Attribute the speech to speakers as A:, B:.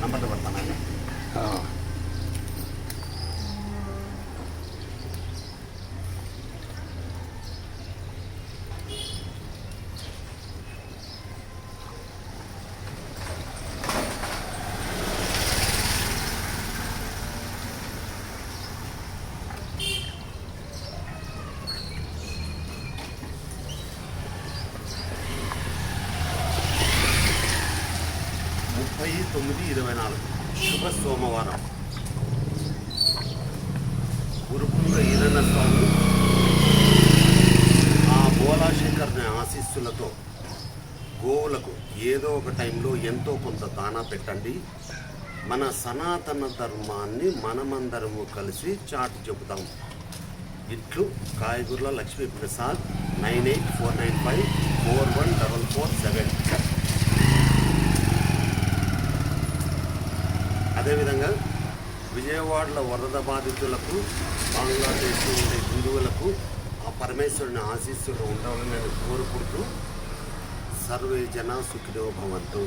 A: ಸಂಬಂಧಪಡ್ತಾನೆ ಹಾಂ ముప్పై తొమ్మిది ఇరవై నాలుగు. శుభ సోమవారం గురుకుంద ఈరన్న స్వామి ఆ బోలాశంకర్ని ఆశీస్సులతో గోవులకు ఏదో ఒక టైంలో ఎంతో కొంత దానా పెట్టండి. మన సనాతన ధర్మాన్ని మనమందరము కలిసి చాటు చెబుతాం. ఇట్లు కాయగూరల Lakshmi Prasad nine eight four nine five four one double four seven అదేవిధంగా విజయవాడలో వరద బాధితులకు బంగ్లాదేశ్లో ఉండే హిందువులకు ఆ పరమేశ్వరుని ఆశీస్సులు ఉండాలని నేను కోరుకుంటూ సర్వే జన సుఖినో భవంతు.